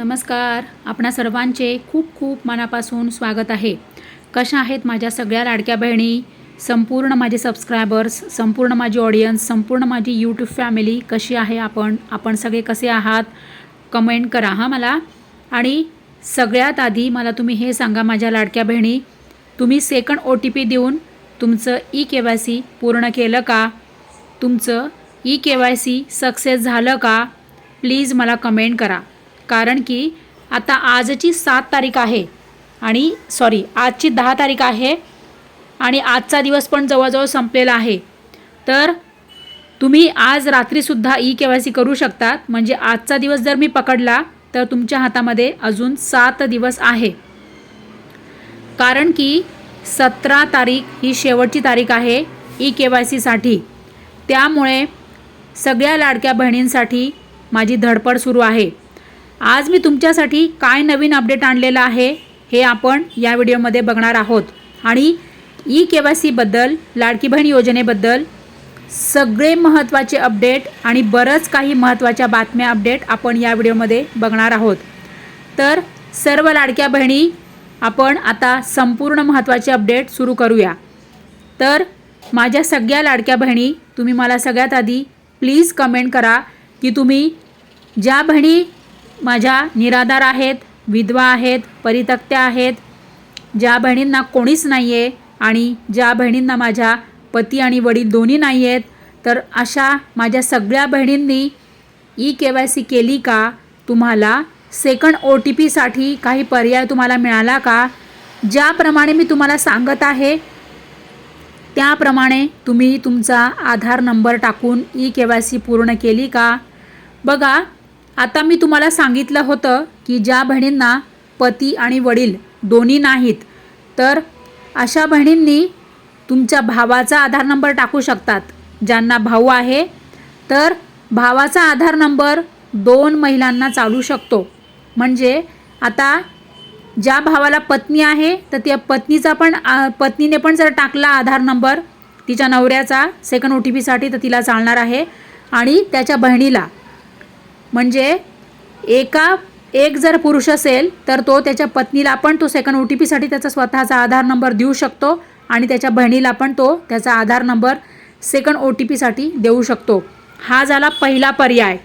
नमस्कार. आपणा सर्वांचे खूप खूप मनापासून स्वागत आहे. कशा आहेत माझ्या सगळ्या लाडक्या बहिणी? संपूर्ण माझे सबस्क्रायबर्स संपूर्ण माझी ऑडियन्स संपूर्ण माझी यूट्यूब फॅमिली कशी आहे आपण? आपण सगळे कसे आहात? कमेंट करा हां मला. आणि सगळ्यात आधी मला तुम्ही हे सांगा माझ्या लाडक्या बहिणी तुम्ही सेकंड ओ टी पी देऊन तुमचं ई के वाय सी पूर्ण केलं का? तुमचं E K Y C success झालं का? प्लीज मला कमेंट करा. कारण की आता आजची सात तारीख आहे आणि सॉरी आजची दहा तारीख आहे आणि आजचा दिवस पण जवळजवळ संपलेला आहे. तर तुम्ही आज रात्रीसुद्धा ई के वाय सी करू शकतात. म्हणजे आजचा दिवस जर मी पकडला तर तुमच्या हातामध्ये अजून सात दिवस आहे. कारण की सतरा तारीख ही शेवटची तारीख आहे ई के वाय सीसाठी त्यामुळे सगळ्या लाडक्या बहिणींसाठी माझी धडपड सुरू आहे. आज मी तुमच्यासाठी काय नवीन अपडेट आणलेलं आहे हे आपण या व्हिडिओमध्ये बघणार आहोत. आणि E K Y सीबद्दल Ladki Bahin योजनेबद्दल सगळे महत्त्वाचे अपडेट आणि बरंच काही महत्त्वाच्या बातम्या अपडेट आपण या व्हिडिओमध्ये बघणार आहोत. तर सर्व लाडक्या बहिणी आपण आता संपूर्ण महत्त्वाचे अपडेट सुरू करूया. तर माझ्या सगळ्या लाडक्या बहिणी तुम्ही मला सगळ्यात आधी प्लीज कमेंट करा की तुम्ही ज्या बहिणी माझ्या निराधार आहेत विधवा आहेत परितक्त्या आहेत. ज्या बहिणींना कोणीच नाही आहे आणि ज्या बहिणींना माझ्या पती आणि वडील दोन्ही नाही आहेत तर अशा माझ्या सगळ्या बहिणींनी ई के वाय सी केली का? तुम्हाला सेकंड ओ टी पीसाठी काही पर्याय तुम्हाला मिळाला का? ज्याप्रमाणे मी तुम्हाला सांगत आहे त्याप्रमाणे तुम्ही तुमचा आधार नंबर टाकून ई के वाय सी पूर्ण केली का? बघा आता मी तुम्हाला सांगितलं होतं की ज्या बहिणींना पती आणि वडील दोन्ही नाहीत तर अशा बहिणींनी तुमच्या भावाचा आधार नंबर टाकू शकतात. ज्यांना भाऊ आहे तर भावाचा आधार नंबर दोन महिलांना चालू शकतो. म्हणजे आता ज्या भावाला पत्नी आहे तर त्या पत्नीचा पण आ, पत्नीने पण जर टाकला आधार नंबर तिच्या नवऱ्याचा सेकंड ओ टी पीसाठी तर तिला चालणार आहे. आणि त्याच्या बहिणीला म्हणजे एका एक जर पुरुष असेल तर तो त्याच्या पत्नीला पण तो सेकंड ओ टी पीसाठी त्याचा स्वतःचा आधार नंबर देऊ शकतो आणि त्याच्या बहिणीला पण तो त्याचा Aadhaar number second O T पीसाठी देऊ शकतो. हा झाला पहिला पर्याय.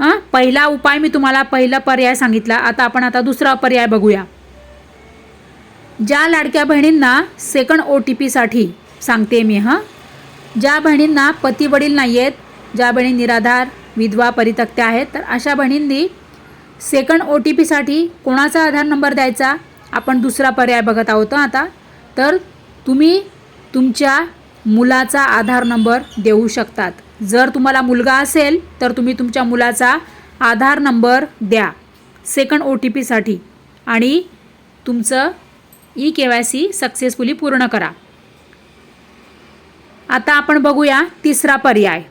हां? पहिला उपाय मी तुम्हाला पहिला पर्याय सांगितला. आता आपण आता दुसरा पर्याय बघूया. ज्या लाडक्या बहिणींना सेकंड ओ टी पीसाठी सांगते मी हां? ज्या बहिणींना पती वडील नाही आहेत ज्या बहिणी निराधार विधवा परितक्त्या आहेत तर अशा बहिणींनी सेकंड ओ टी पीसाठी कोणाचा आधार नंबर द्यायचा? आपण दुसरा पर्याय बघत आहोत आता. तर तुम्ही तुमच्या मुलाचा आधार नंबर देऊ शकतात. जर तुम्हाला मुलगा असेल तर तुम्ही तुमच्या मुलाचा आधार नंबर द्या सेकंड ओ टी पीसाठी आणि तुमचं E K Y C successfully पूर्ण करा. आता आपण बघूया तिसरा पर्याय.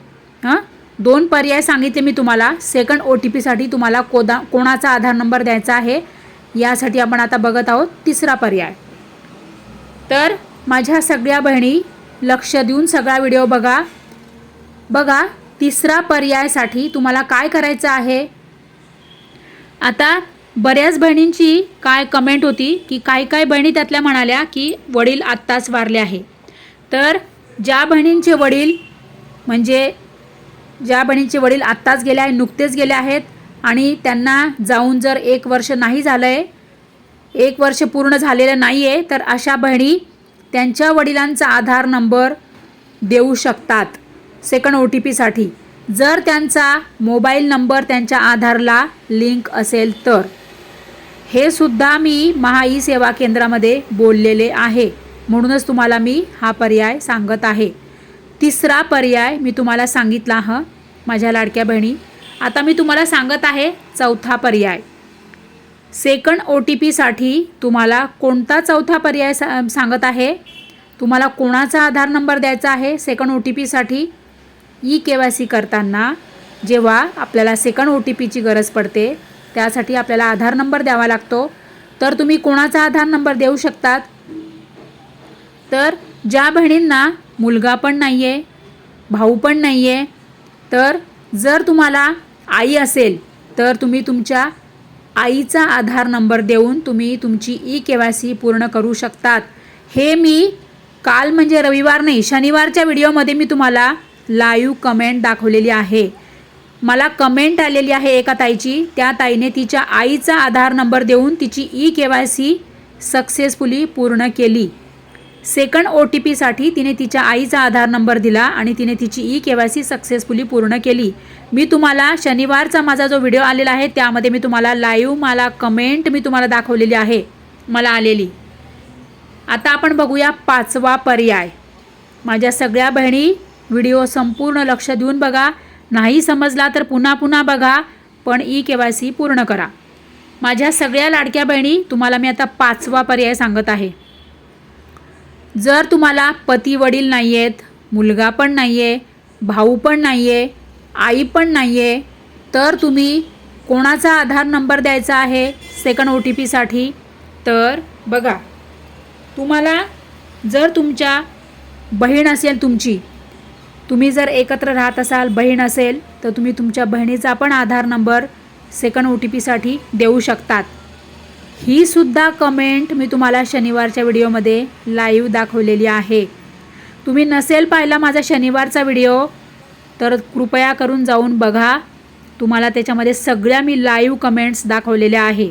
हां? दोन पर्याय सांगितले मी तुम्हाला. सेकंड ओ टी पीसाठी तुम्हाला कोदा कोणाचा आधार नंबर द्यायचा आहे यासाठी आपण आता बघत आहोत तिसरा पर्याय. तर माझ्या सगळ्या बहिणी लक्ष देऊन सगळा व्हिडिओ बघा. बघा तिसरा पर्यायसाठी तुम्हाला काय करायचं आहे? आता बऱ्याच बहिणींची काय कमेंट होती की काही काही बहिणी त्यातल्या म्हणाल्या की वडील आत्ताच वारले आहे. तर ज्या बहिणींचे वडील म्हणजे ज्या बहिणींचे वडील आत्ताच गेले आहे नुकतेच गेले आहेत आणि त्यांना जाऊन जर एक वर्ष नाही झालं आहे एक वर्ष पूर्ण झालेलं नाही आहे तर अशा बहिणी त्यांच्या वडिलांचा आधार नंबर देऊ शकतात सेकंड ओ टी पीसाठी जर त्यांचा मोबाईल नंबर त्यांच्या आधारला लिंक असेल तर. हे सुद्धा मी महा ई सेवा केंद्रामध्ये बोललेले आहे. म्हणूनच तुम्हाला मी हा पर्याय सांगत आहे. तिसरा पर्याय मी तुम्हाला सांगितला हं माझ्या लाडक्या बहिणी. आता मी तुम्हाला सांगत आहे चौथा पर्याय. सेकंड ओ टी पीसाठी तुम्हाला कोणता चौथा पर्याय सा सांगत आहे? तुम्हाला कोणाचा आधार नंबर द्यायचा आहे सेकंड ओ टी पीसाठी ई के वाय सी करताना जेव्हा आपल्याला सेकंड ओ टी पीची गरज पडते त्यासाठी आपल्याला आधार नंबर द्यावा लागतो. तर तुम्ही कोणाचा आधार नंबर देऊ शकतात? तर ज्या बहिणींना मुलगा पण नाही आहे भाऊ पण नाही आहे तर जर तुम्हाला आई असेल तर तुम्ही तुमच्या आईचा आधार नंबर देऊन तुम्ही तुमची ई के वाय सी पूर्ण करू शकतात. हे मी काल म्हणजे रविवार नाही शनिवारच्या व्हिडिओमध्ये मी तुम्हाला लाईव्ह कमेंट दाखवलेली आहे. मला कमेंट आलेली आहे एका ताईची त्या ताईने तिच्या आईचा आधार नंबर देऊन तिची E K Y C successfully पूर्ण केली. सेकंड ओ टी पीसाठी तिने तिच्या आईचा आधार नंबर दिला आणि तिने तिची E K Y C successfully पूर्ण केली. मी तुम्हाला शनिवारचा माझा जो व्हिडिओ आलेला आहे त्यामध्ये मी तुम्हाला लाईव्ह मला कमेंट मी तुम्हाला दाखवलेली आहे. मला आलेली. आता आपण बघूया पाचवा पर्याय. माझ्या सगळ्या बहिणी व्हिडिओ संपूर्ण लक्ष देऊन बघा. नाही समजला तर पुन्हा पुन्हा बघा पण ई के वाय सी पूर्ण करा. माझ्या सगळ्या लाडक्या बहिणी तुम्हाला मी आता पाचवा पर्याय सांगत आहे. जर तुम्हाला पती वडील नाही आहेत मुलगा पण नाही आहे भाऊ पण नाही आहे आई पण नाही आहे तर तुम्ही कोणाचा आधार नंबर द्यायचा आहे सेकंड ओ टी पीसाठी तर बघा तुम्हाला जर तुमच्या बहीण असेल तुमची तुम्ही जर एकत्र राहत असाल बहीण असेल तर तुम्ही तुमच्या बहिणीचा पण Aadhaar number second O T पीसाठी देऊ शकतात. ही सुद्धा कमेंट मी तुम्हाला शनिवारच्या व्हिडिओमध्ये लाईव्ह दाखवलेली आहे. तुम्ही नसेल पाहिला माझा शनिवारचा व्हिडिओ तर कृपया करून जाऊन बघा. तुम्हाला त्याच्यामध्ये सगळ्या मी लाईव्ह कमेंट्स दाखवलेल्या आहे.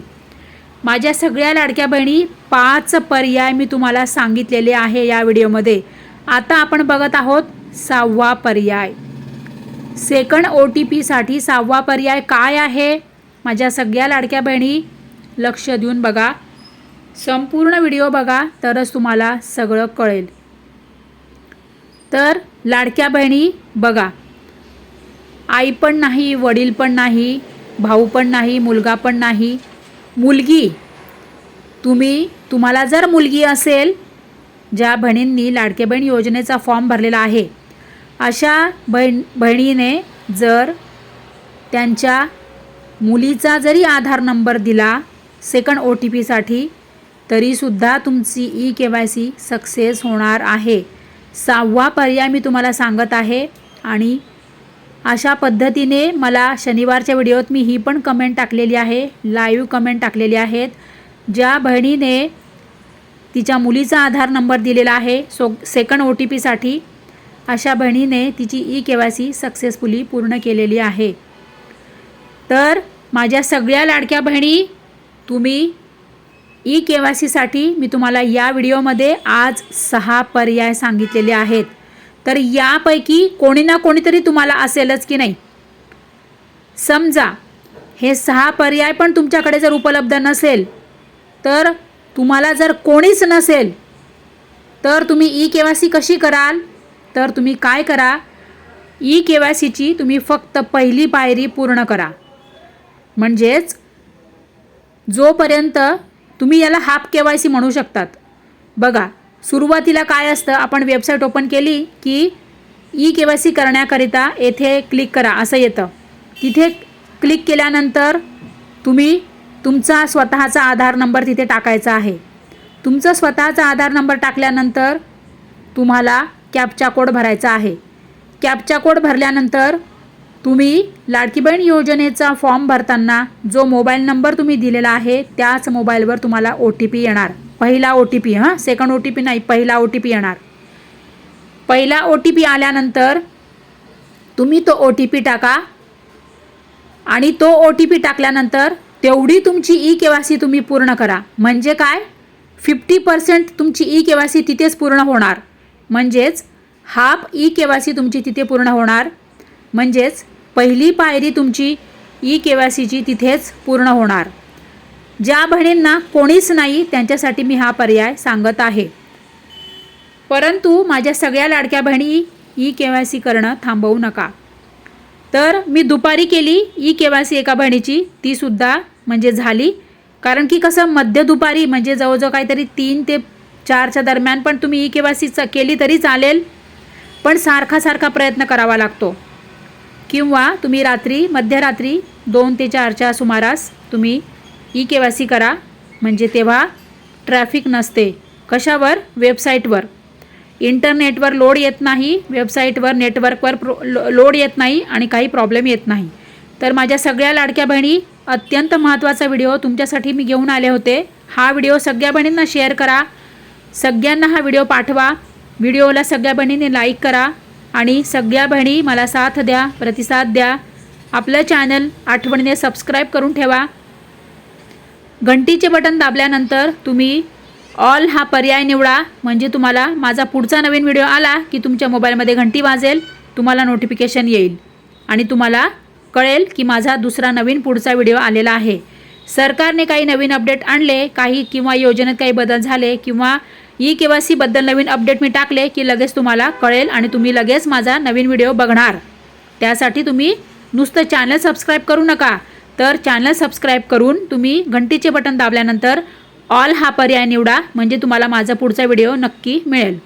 माझ्या सगळ्या लाडक्या बहिणी पाच पर्याय मी तुम्हाला सांगितलेले आहे या व्हिडिओमध्ये. आता आपण बघत आहोत सहावा पर्याय. सेकंड ओ टी पीसाठी सहावा पर्याय काय आहे? माझ्या सगळ्या लाडक्या बहिणी लक्ष देऊन बघा. संपूर्ण व्हिडिओ बघा तरच तुम्हाला सगळं कळेल. तर लाडक्या बहिणी बघा. आई पण नाही वडील पण नाही भाऊ पण नाही मुलगा पण नाही. मुलगी तुम्ही तुम्हाला जर मुलगी असेल ज्या बहिणींनी लाडके बहीण योजनेचा फॉर्म भरलेला आहे अशा बहीण बहिणीने जर त्यांच्या मुलीचा जरी आधार नंबर दिला सेकंड ओ टी पीसाठी तरीसुद्धा तुमची E K Y C success होणार आहे. सहावा पर्याय मी तुम्हाला सांगत आहे आणि अशा पद्धतीने मला शनिवारच्या व्हिडिओत मी ही पण कमेंट टाकलेली आहे लाईव्ह कमेंट टाकलेली आहेत ज्या बहिणीने तिच्या मुलीचा आधार नंबर दिलेला आहे सो सेकंड ओ टी पीसाठी अशा बहिणीने तिची E K Y C successfully पूर्ण केलेली आहे. तर माझ्या सगळ्या लाडक्या बहिणी तुम्ही ई के वाय सीसाठी मी तुम्हाला या व्हिडिओमध्ये आज सहा पर्याय सांगितलेले आहेत. तर यापैकी कोणी ना कोणीतरी तुम्हाला असेलच की नाही? समजा हे सहा पर्याय पण तुमच्याकडे जर उपलब्ध नसेल तर तुम्हाला जर कोणीच नसेल तर तुम्ही ई के वाय सी कशी कराल? तर तुम्ही काय करा? ई के वाय सीची तुम्ही फक्त पहिली पायरी पूर्ण करा. म्हणजेच जोपर्यंत तुम्ही याला हाफ के वाय सी म्हणू शकतात. बघा सुरुवातीला काय असतं? आपण वेबसाईट ओपन केली की ई के वाय सी करण्याकरिता येथे क्लिक करा असं येतं. तिथे क्लिक केल्यानंतर तुम्ही तुमचा स्वतःचा आधार नंबर तिथे टाकायचा आहे. तुमचा स्वतःचा आधार नंबर टाकल्यानंतर तुम्हाला कॅपचा कोड भरायचा आहे. कॅपचा कोड भरल्यानंतर तुम्ही लाडकी बहीण योजनेचा फॉर्म भरताना जो मोबाईल नंबर तुम्ही दिलेला आहे त्याच मोबाईलवर तुम्हाला ओ टी पी येणार. पहिला ओ टी पी हां? सेकंड ओ टी पी नाही पहिला ओ टी पी येणार. पहिला ओ टी पी आल्यानंतर तुम्ही तो ओ टी पी टाका आणि तो ओ टी पी टाकल्यानंतर तेवढी तुमची ई के वाय सी तुम्ही पूर्ण करा. म्हणजे काय? फिफ्टी पर्सेंट तुमची ई के वाय सी तिथेच पूर्ण होणार. म्हणजेच half E K Y C तुमची तिथे पूर्ण होणार. म्हणजेच पहिली पायरी तुमची ई के वाय सीची तिथेच पूर्ण होणार. ज्या बहिणींना कोणीच नाही त्यांच्यासाठी मी हा पर्याय सांगत आहे. परंतु माझ्या सगळ्या लाडक्या बहिणी ई के वाय सी करणं थांबवू नका. तर मी दुपारी केली ई के वाय सी एका बहिणीची तीसुद्धा म्हणजे झाली. कारण की कसं मध्य दुपारी म्हणजे जवळजवळ काहीतरी तीन ते चारच्या दरम्यान पण तुम्ही ई के वाय सी केली तरी चालेल. पण सारखा सारखा प्रयत्न करावा लागतो. किंवा तुम्ही रात्री मध्यरात्री दोन ते चारच्या सुमारास तुम्ही ई के वाय सी करा. म्हणजे तेव्हा ट्रॅफिक नसते. कशावर? वेबसाईटवर. इंटरनेटवर लोड येत नाही वेबसाईटवर नेटवर्कवर प्रो लो लोड येत नाही आणि काही प्रॉब्लेम येत नाही. तर माझ्या सगळ्या लाडक्या बहिणी अत्यंत महत्त्वाचा व्हिडिओ तुमच्यासाठी मी घेऊन आले होते. हा व्हिडिओ सगळ्या बहिणींना शेअर करा. सगळ्यांना हा व्हिडिओ पाठवा. व्हिडिओला सगळ्या बहिणींनी लाईक करा. आणि सगळ्या बहिणी मला साथ द्या प्रतिसाद द्या. आपलं चॅनल आठवणीने सबस्क्राईब करून ठेवा. घंटीचे बटन दाबल्यानंतर तुम्ही ऑल हा पर्याय निवडा. म्हणजे तुम्हाला माझा पुढचा नवीन व्हिडिओ आला की तुमच्या मोबाईलमध्ये घंटी वाजेल तुम्हाला नोटिफिकेशन येईल. आणि तुम्हाला कळेल की माझा दुसरा नवीन पुढचा व्हिडिओ आलेला आहे. सरकारने काही नवीन अपडेट आणले काही किंवा योजनेत काही बदल झाले किंवा ई के वाय सीबद्दल नवीन अपडेट मी टाकले की लगेच तुम्हाला कळेल आणि तुम्ही लगेच माझा नवीन व्हिडिओ बघणार. त्यासाठी तुम्ही नुसतं चॅनल सबस्क्राईब करू नका. तर चॅनल सबस्क्राईब करून तुम्ही घंटीचे बटन दाबल्यानंतर ऑल हा पर्याय निवडा म्हणजे तुम्हाला माझा पुढचा व्हिडिओ नक्की मिळेल.